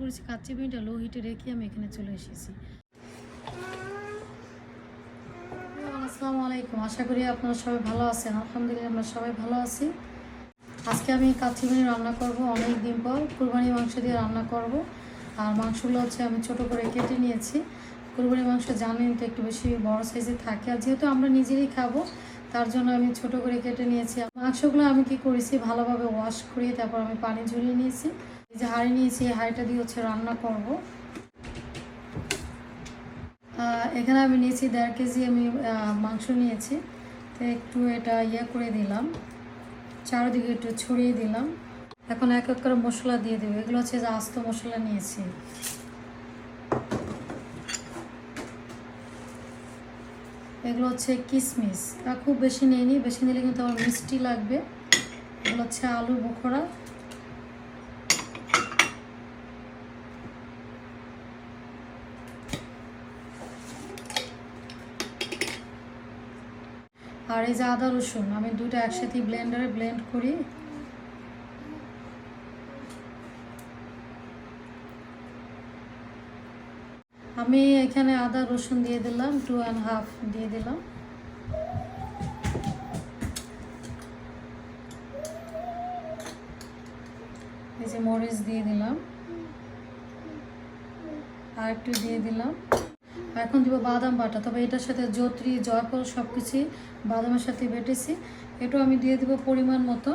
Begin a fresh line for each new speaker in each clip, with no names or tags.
করেছি, কাচ্চি বিনটা লো হিটে রেখে আমি এখানে চলে এসেছি। আসসালামু আলাইকুম। আশা করি আপনারা সবাই ভালো আছেন। আলহামদুলিল্লাহ, আমরা সবাই ভালো আছি। আজকে আমি কাচ্চি বিনি রান্না করব। অনেক দিন পর কুরবানি মাংস দিয়ে রান্না করব। আর মাংসগুলো হচ্ছে আমি ছোট করে কেটে নিয়েছি। কুরবানি মাংস জানেন তো একটু বেশি বড় সাইজে থাকে। আর যেহেতু আমরা নিজেরই খাব, তার জন্য আমি ছোট করে কেটে নিয়েছি। মাংসগুলো আমি কি করেছি? ভালোভাবে ওয়াশ করিয়ে তারপর আমি পানি ঝরিয়ে নিয়েছি। যে হাঁড়ি নিয়েছি, এই হাঁড়িটা দিয়ে হচ্ছে রান্না করব। এখানে আমি নিয়েছি দেড় কেজি আমি মাংস নিয়েছি। তো একটু এটা ইয়ে করে দিলাম। চারিদিকে একটু ছড়িয়ে দিলাম। এখন এক এক করে মশলা দিয়ে দেবো। এগুলো হচ্ছে যে আস্ত মশলা নিয়েছি। এগুলো হচ্ছে তা খুব বেশি নেইনি, বেশি নিলে কিন্তু আমার মিষ্টি লাগবে। এগুলো হচ্ছে আলু বোখরা এই যে আদা, রসুন, আমি দুটো একসাথে ব্লেন্ডারে ব্লেন্ড করি। আমি এখানে আদা, রসুন দিয়ে দিলাম টু অ্যান্ড হাফ দিয়ে দিলাম। এই যে মরিচ দিয়ে দিলাম। আর একটু দিয়ে দিলাম। এখন দিব বাদাম বাটা। তবে এটার সাথে জত্রি, জয়ফল সব কিছুই বাদামের সাথে বেটেছি। এটাও আমি দিয়ে দিব পরিমাণ মতো।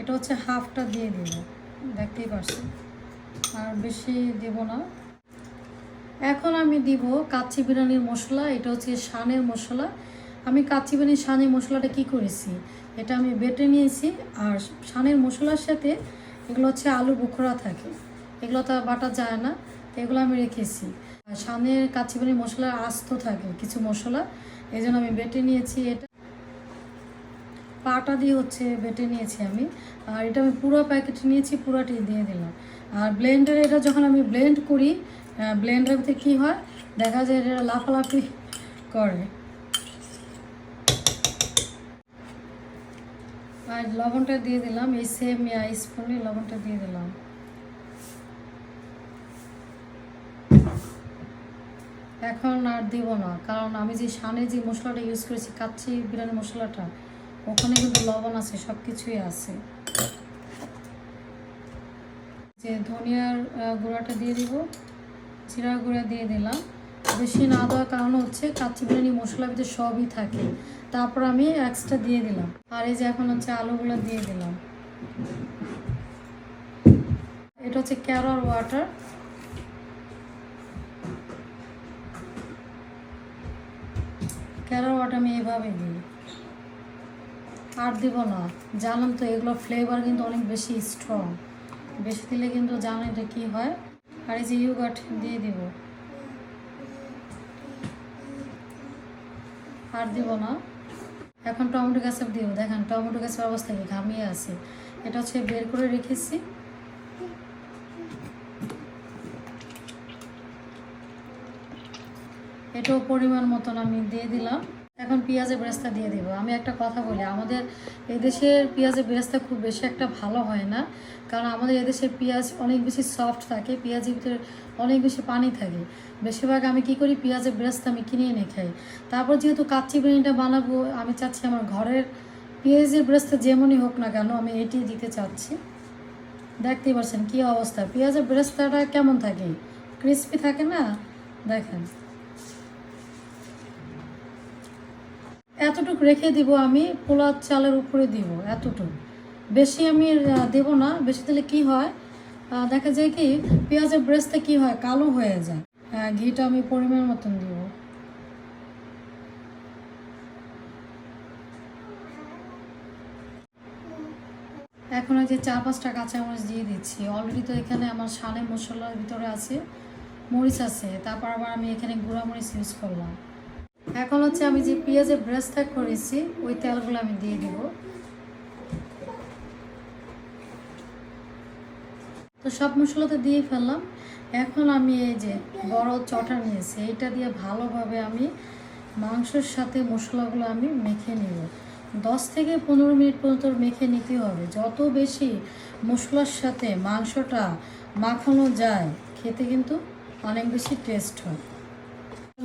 এটা হচ্ছে হাফটা দিয়ে দিব। দেখতেই পারছি আর বেশি দেব না। এখন আমি দিব কাচ্চি বিরিয়ানির মশলা। এটা হচ্ছে শানের মশলা। আমি কাচ্চি বিরিয়ানির শানের মশলাটা কি করেছি? এটা আমি বেটে নিয়েছি। আর শানের মশলার সাথে এগুলো হচ্ছে আলু বুখরা থাকে। এগুলো তো বাটা যায় না এগুলো আমি রেখেছি। কাচ্চি বিরিয়ানির মশলা আস্ত থাকে কিছু মশলা, এই জন্য আমি বেটে নিয়েছি এটা। পাটা দিয়ে হচ্ছে বেটে নিয়েছি আমি, আর এটা আমি পুরো প্যাকেট নিয়েছি, পুরোটি দিয়ে দিলাম। আর ব্লেন্ডারে এটা যখন আমি ব্লেন্ড করি ব্লেন্ডার ভিতরে কী হয়, দেখা যায় এটা লাফালাফি করে। আর লবণটা দিয়ে দিলাম, এই সেম স্পুনে লবণটা দিয়ে দিলাম। এখন আর দিব না। কারণ আমি যে সানে যে মশলাটা ইউজ করেছি, কাচ্চি বিরিয়ানি মশলাটা, ওখানে কিন্তু লবণ আছে সব কিছুই আছে। যে ধনিয়ার গুঁড়াটা দিয়ে দিব, জিরা গুঁড়া দিয়ে দিলাম। বেশি না দেওয়ার কারণ হচ্ছে কাচ্চি বিরিয়ানি মশলা ভিতরে সবই থাকে। তারপর আমি এক্সট্রা দিয়ে দিলাম। আর এই যে এখন হচ্ছে আলুগুলো দিয়ে দিলাম। এটা হচ্ছে ক্যারোর ওয়াটার ক্যারর ওয়াটার আমি এভাবে দিই। আর দিব না। জানলাম তো এগুলো ফ্লেভার কিন্তু অনেক বেশি স্ট্রং বেশি দিলে কিন্তু জানো এটা কী হয়। আর এই যে ইউগাট দিয়ে দিব। আর দিব না। এখন টমেটো গাছের দিব দেখেন, টমেটো গাছের অবস্থা কি? ঘামিয়ে আছে। এটা হচ্ছে বের করে রেখেছি। এটাও পরিমাণ মতন আমি দিয়ে দিলাম। এখন পেঁয়াজের বেরেস্তা দিয়ে দিব। আমি একটা কথা বলি, আমাদের এদেশের পেঁয়াজের বেরেস্তা খুব বেশি একটা ভালো হয় না, কারণ আমাদের এদেশের পেঁয়াজ অনেক বেশি সফট থাকে, পেঁয়াজের ভিতরে অনেক বেশি পানি থাকে। বেশিরভাগ আমি কি করি, পেঁয়াজের বেরেস্তা আমি কিনে এনে খাই। তারপর যেহেতু কাচ্চি বিরিয়ানিটা বানাবো, আমি চাচ্ছি আমার ঘরের পেঁয়াজের বেরেস্তা যেমনই হোক না কেন, আমি এটি দিতে চাচ্ছি। দেখতেই পাচ্ছেন কী অবস্থা। পেঁয়াজের বেরেস্তাটা কেমন থাকে? ক্রিস্পি থাকে না? দেখেন। এতটুকু রেখে দিব আমি, পোলার চালের উপরে দিব এতটুকু। বেশি আমি দেব না, বেশি দিলে কি হয়? দেখা যায় কি, পেঁয়াজের ব্রেস্টে কি হয়? কালো হয়ে যায়। ঘিটা আমি পরিমাণ মতন দিব। এখন ওই যে চার পাঁচটা কাঁচামরিচ দিয়ে দিচ্ছি। অলরেডি তো এখানে আমার সানে মশলার ভিতরে আছে, মরিচ আছে। তারপর আবার আমি এখানে গুঁড়া মরিচ ইউজ করলাম। এখন হচ্ছে আমি যে পেঁয়াজের ব্রেস্তা করেছি, ওই তেলগুলো আমি দিয়ে দিব। তো সব মশলা তো দিয়ে ফেললাম। এখন আমি এই যে বড় চটা নিয়েছি, এইটা দিয়ে ভালোভাবে আমি মাংসের সাথে মশলাগুলো আমি মেখে নেব। দশ থেকে পনেরো মিনিট পর্যন্ত মেখে নিতে হবে। যত বেশি মশলার সাথে মাংসটা মাখানো যায়, খেতে কিন্তু অনেক বেশি টেস্ট হয়।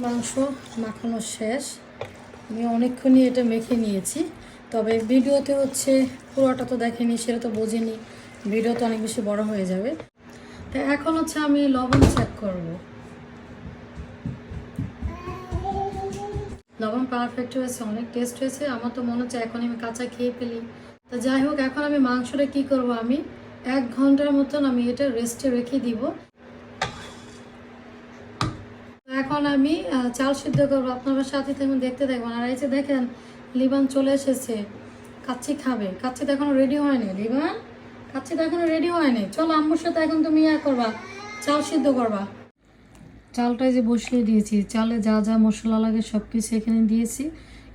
মাংস মাখানো শেষ। আমি অনেকক্ষণই এটা মেখে নিয়েছি। তবে ভিডিওতে হচ্ছে পুরোটা তো দেখেনি, সেটা তো বোঝেনি। ভিডিও তো অনেক বেশি বড় হয়ে যাবে। তো এখন হচ্ছে আমি লবণ চেক করব। লবণ পারফেক্ট হয়েছে, অনেক টেস্ট হয়েছে। আমার তো মনে হচ্ছে এখন আমি কাঁচা খেয়ে ফেলি। তো যাই হোক, এখন আমি মাংসটা কি করব আমি? এক ঘণ্টার মতন আমি এটা রেস্টে রেখে দিব। এখন আমি চাল সিদ্ধ করব। আপনার সাথে থাকবেন দেখতে দেখবেন আর এই যে দেখেন, লিবান চলে এসেছে। কাচ্চি খাবে। কাচ্চি তো এখনও রেডি হয়নি। লিবান, কাচ্চি তো এখনও রেডি হয়নি। চলো, আম্মুর সাথে এখন তুমি ইয়া করবা। চাল সিদ্ধ করবা। চালটাই যে বসিয়ে দিয়েছি। চালে যা যা মশলা লাগে সব কিছু এখানে দিয়েছি।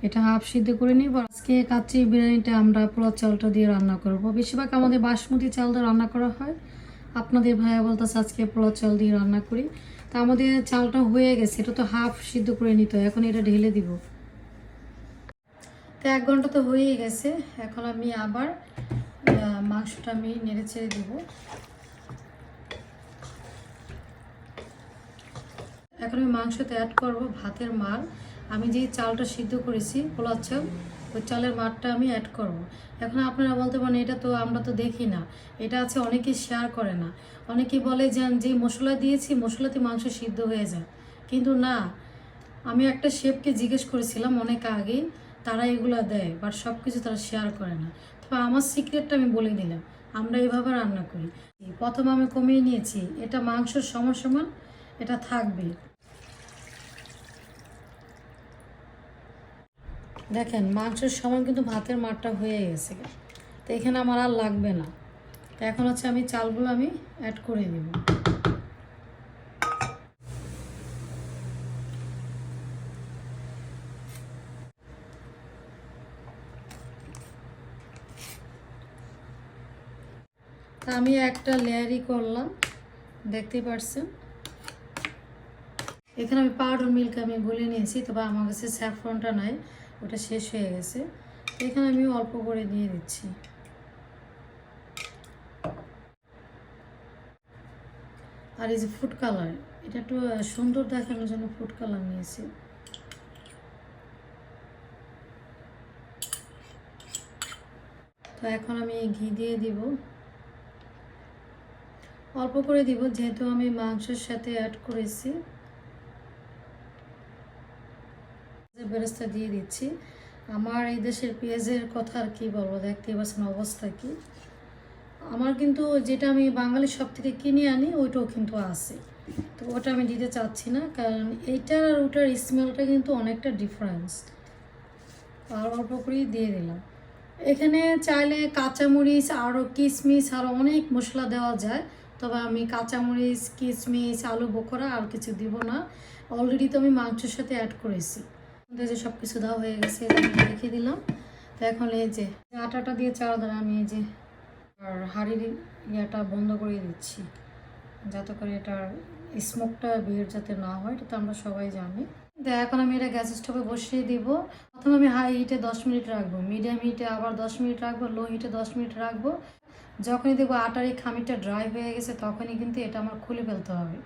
এটা হাফ সিদ্ধ করে নিব। আজকে কাচ্চি বিরিয়ানিটা আমরা পুরো চালটা দিয়ে রান্না করব। বেশিরভাগ আমাদের বাসমতি চাল দিয়ে রান্না করা হয়। আপনাদের ভাইয়া বলতেছে, আজকে পোলাও চাল দিয়ে রান্না করি। তা আমাদের চালটা হয়ে গেছে, এটা তো হাফ সিদ্ধ করে নিতে এখন এটা ঢেলে দিব। তো এক ঘণ্টা তো হয়েই গেছে, এখন আমি আবার মাংসটা আমি নেড়ে ছেড়ে দেবো। এখন আমি মাংসতে অ্যাড করব, ভাতের মাল। আমি যে চালটা সিদ্ধ করেছি পোলার ওই চালের মারটা আমি অ্যাড করব। এখন আপনারা বলতে পারেন, এটা তো আমরা তো দেখি না। এটা আছে অনেকেই শেয়ার করে না। অনেকেই বলে যে যে মশলা দিয়েছি, মশলাতে মাংস সিদ্ধ হয়ে যায়। কিন্তু না, আমি একটা শেফকে জিজ্ঞেস করেছিলাম অনেক আগেই তারা এগুলো দেয় বাট সব কিছু তারা শেয়ার করে না। তবে আমার সিক্রেটটা আমি বলে দিলাম, আমরা এভাবে রান্না করি। প্রথমে আমি কমিয়ে নিয়েছি, এটা মাংসের সমান সমান, এটা থাকবে। দেখেন, মাংসের সময় কিন্তু ভাতের মারটা হয়ে গেছে। তো এখানে আমার আর লাগবে না। তো এখন হচ্ছে আমি চালগুলো আমি অ্যাড করে দেব তা আমি একটা লেয়ারই করলাম, দেখতেই পারছেন। এখানে আমি পাউডার মিল্ক আমি গুলে নিয়েছি তবে আমার কাছে স্যাফরনটা নাই। ওটা শেষ হয়ে গেছে। এখানে আমি অল্প করে দিয়ে দিচ্ছি। আর এই যে ফুড কালার এটা একটু সুন্দর দেখানোর জন্য ফুড কালার নিয়েছি। তো এখন আমি ঘি দিয়ে দিব। অল্প করে দিব, যেহেতু আমি মাংসের সাথে অ্যাড করেছি। বেরেস্তা দিয়ে দিচ্ছি। আমার এই দেশের পেঁয়াজের কথা আর কি বলব? দেখতেই পাচ্ছেন অবস্থা কি? আমার কিন্তু যেটা আমি বাঙালি সব থেকে কিনে আনি, ওইটাও কিন্তু আছে। তো ওটা আমি দিতে চাচ্ছি না, কারণ এইটার আর ওটার স্মেলটা কিন্তু অনেকটা ডিফারেন্স আর অল্প করেই দিয়ে দিলাম। এখানে চাইলে কাঁচামরিচ আরও কিশমিশ আরও অনেক মশলা দেওয়া যায়। তবে আমি কাঁচামরিচ কিশমিশ আলু বোখরা আর কিছু দিব না। অলরেডি তো আমি মাংসের সাথে অ্যাড করেছি। যে সব কিছু দেওয়া হয়ে গেছে রেখে দিলাম। তো এখন এই যে আটাটা দিয়ে চাল দ্বারা আমি এই যে, আর হাঁড়ির ইয়াটা বন্ধ করে দিচ্ছি। যাতে করে এটার স্মোকটা বের যাতে না হয়, এটা তো আমরা সবাই জানি। তো এখন আমি এটা গ্যাস স্টোভে বসিয়ে দিব। প্রথমে আমি হাই হিটে দশ মিনিট রাখব। মিডিয়াম হিটে আবার দশ মিনিট রাখব লো হিটে দশ মিনিট রাখব। যখনই দেখব আটার এই খামিরটা ড্রাই হয়ে গেছে, তখনই কিন্তু এটা আমার খুলে ফেলতে হবে।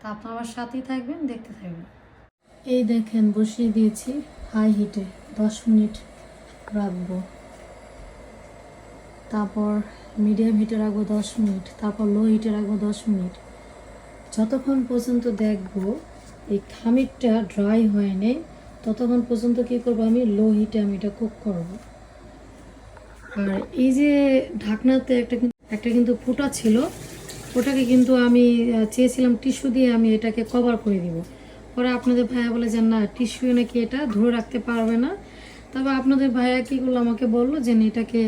তা আপনার আমার সাথেই থাকবেন, দেখতে থাকবেন। এই দেখেন, বসিয়ে দিয়েছি হাই হিটে দশ মিনিট রাখব। তারপর মিডিয়াম হিটে রাখব দশ মিনিট। তারপর লো হিটে রাখব দশ মিনিট। যতক্ষণ পর্যন্ত দেখব এই খামিরটা ড্রাই হয়নি ততক্ষণ পর্যন্ত কী করব আমি? লো হিটে আমি এটা কুক করব। আর এই যে ঢাকনাতে একটা একটা কিন্তু ফুটা ছিল, ওটাকে কিন্তু আমি চেয়েছিলাম টিস্যু দিয়ে আমি এটাকে কভার করে দিব। পরে আপনাদের ভাইয়া বলে যে, না, টিস্যু নাকি এটা, ধরে রাখতে পারবে না। তবে আপনাদের ভাইয়া কী করল, আমাকে বলল যে এটাকে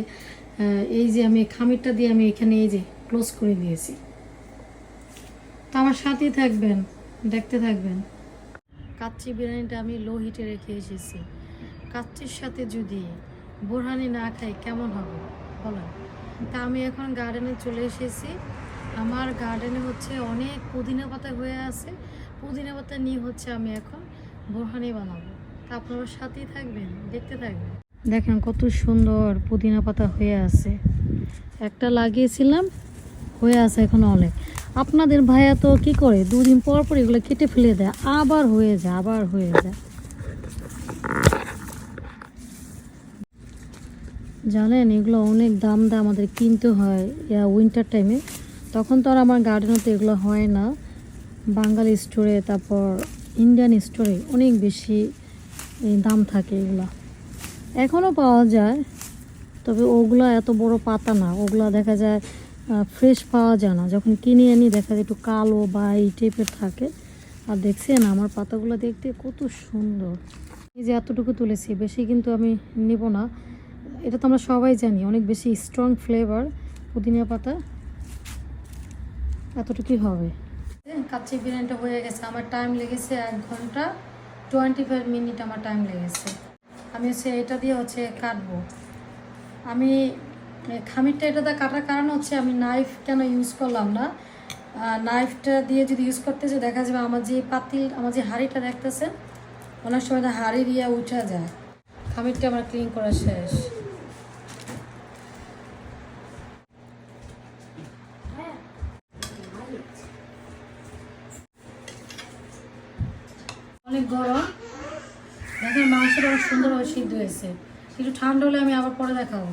এই যে আমি খামিরটা দিয়ে আমি এখানে এই যে ক্লোজ করে দিয়েছি তো আমার সাথেই থাকবেন, দেখতে থাকবেন। কাচ্চি বিরিয়ানিটা আমি লো হিটে রেখে এসেছি। কাচ্চির সাথে যদি বোরহানি না খাই, কেমন হবে? বলেন। তা আমি এখন গার্ডেনে চলে এসেছি। আমার গার্ডেনে হচ্ছে অনেক পুদিনা পাতা হয়ে আছে। পুদিনা পাতা নিয়ে হচ্ছে আমি এখন বোরহানি বানাবো। তা আপনারা সাথেই থাকবেন, দেখতে থাকবেন। দেখেন কত সুন্দর পুদিনা পাতা হয়ে আছে। একটা লাগিয়েছিলাম, হয়ে আছে এখন অনেক। আপনাদের ভাইয়া তো কি করে? দুদিন পর পর এগুলো কেটে ফেলে দেয়, আবার হয়ে যায়, আবার হয়ে যায়। জানেন, এগুলো অনেক দাম দাম আমাদের কিনতে হয় উইন্টার টাইমে তখন তো আর আমার গার্ডেনও তো এগুলো হয় না। বাঙালি স্টোরে তারপর ইন্ডিয়ান স্টোরে অনেক বেশি দাম থাকে এগুলো। এখনও পাওয়া যায়, তবে ওগুলো এত বড় পাতা না। ওগুলো দেখা যায় ফ্রেশ পাওয়া যায় না। যখন কিনে আনি, দেখা যায় একটু কালো বা এই টাইপের থাকে। আর দেখছেন, আমার পাতাগুলো দেখতে কত সুন্দর। এই যে এতটুকু তুলেছি, বেশি কিন্তু আমি নেব না। এটা তো আমরা সবাই জানি, অনেক বেশি স্ট্রং ফ্লেভার পুদিনা পাতা, এতটুকুই হবে। কাচ্চি বিরিয়ানিটা হয়ে গেছে, আমার টাইম লেগেছে এক ঘণ্টা টোয়েন্টি ফাইভ মিনিট আমার টাইম লেগেছে। আমি হচ্ছে এটা দিয়ে হচ্ছে কাটবো। আমি খামিরটা এটাতে কাটার কারণ হচ্ছে আমি নাইফ কেন ইউজ করলাম না। নাইফটা দিয়ে যদি ইউজ করতে যে দেখা যাবে আমার যে পাতিল, আমার যে হাঁড়িটা দেখতেছেন, অনেক সময় হাঁড়ি দিয়ে উঠা যায়। খামিরটা আমার ক্লিন করা শেষ অনেক গরম দেখেন মাংসটা অনেক সুন্দরভাবে সিদ্ধ হয়েছে। একটু ঠান্ডা হলে আমি আবার পরে দেখাবো।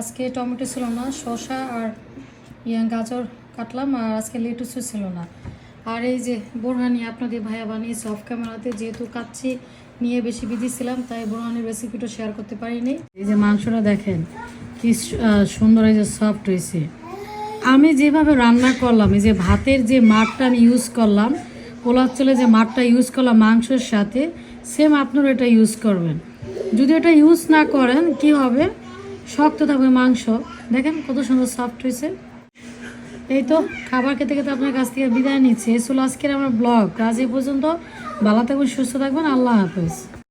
আজকে টমেটো ছিল না, শসা আর ইয়া গাজর কাটলাম আর আজকে লেটুসও ছিল না। আর এই যে বোরহানি আপনাদের ভাইয়া বানিয়েছে অফ ক্যামেরাতে যেহেতু কাচ্ছি নিয়ে বেশি বিজি ছিলাম, তাই বোরহানির রেসিপিটা শেয়ার করতে পারিনি। এই যে মাংসটা দেখেন, কি সুন্দর এই যে সফট হয়েছে। আমি যেভাবে রান্না করলাম, এই যে ভাতের যে মাঠটা আমি ইউজ করলাম পোলার চলে যে মাঠটা ইউজ করলাম মাংসের সাথে সেম আপনারা এটা ইউজ করবেন। যদি এটা ইউজ না করেন, কি হবে? শক্ত থাকবে মাংস। দেখেন কত সুন্দর সফট হয়েছে। এই তো, খাবার খেতে খেতে আপনার কাছ থেকে বিদায় নিচ্ছি। এসুল আজকের আমার ব্লগ আজ এই পর্যন্ত ভালো থাকবেন, সুস্থ থাকবেন। আল্লাহ হাফেজ।